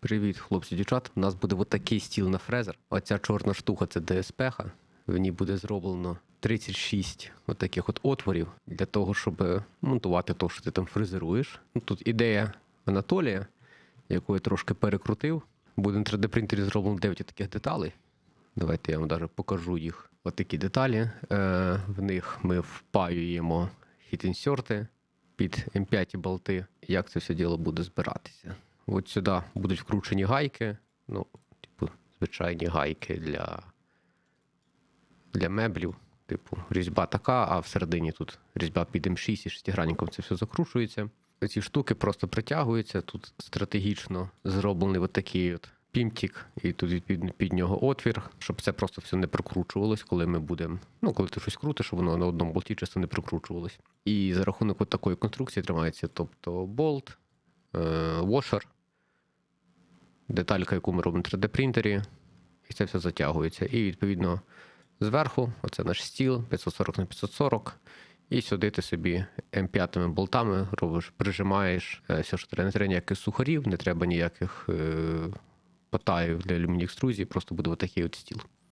Привіт, хлопці, дівчата. У нас буде отакий стіл на фрезер. Оця чорна штука це ДСП. В ній буде зроблено 36 отаких от отворів для того, щоб монтувати те, що ти там фрезеруєш. Ну, тут ідея Анатолія, яку я трошки перекрутив. Буде на 3D-принтері зроблено 9 таких деталей. Давайте я вам даже покажу їх. Отакі деталі. Е, в них ми впаюємо хіт-інсерти під М5 болти. Як це все діло буде збиратися? От сюди будуть вкручені гайки. Ну, типу, звичайні гайки для, для меблів. Типу, різьба така, а всередині тут різьба під М6 і шестигранником це все закручується. Ці штуки просто притягуються. Тут стратегічно зроблений от такий от пімтік, і тут відповідно під нього отвір, щоб це просто все не прокручувалось, коли ми будемо. Ну, коли ти щось крутиш, щоб воно на одному болті часто не прокручувалось. І за рахунок от такої конструкції тримається, тобто болт, е, вошер, деталька, яку ми робимо в 3D-принтері, і це все затягується. І відповідно зверху, оце наш стіл 540 на 540. І сюди ти собі М5 болтами робиш, прижимаєш е, все, що треба. Не треба ніяких сухарів, не треба ніяких е, потаїв для алюміній екструзії, просто буде отакий от стіл.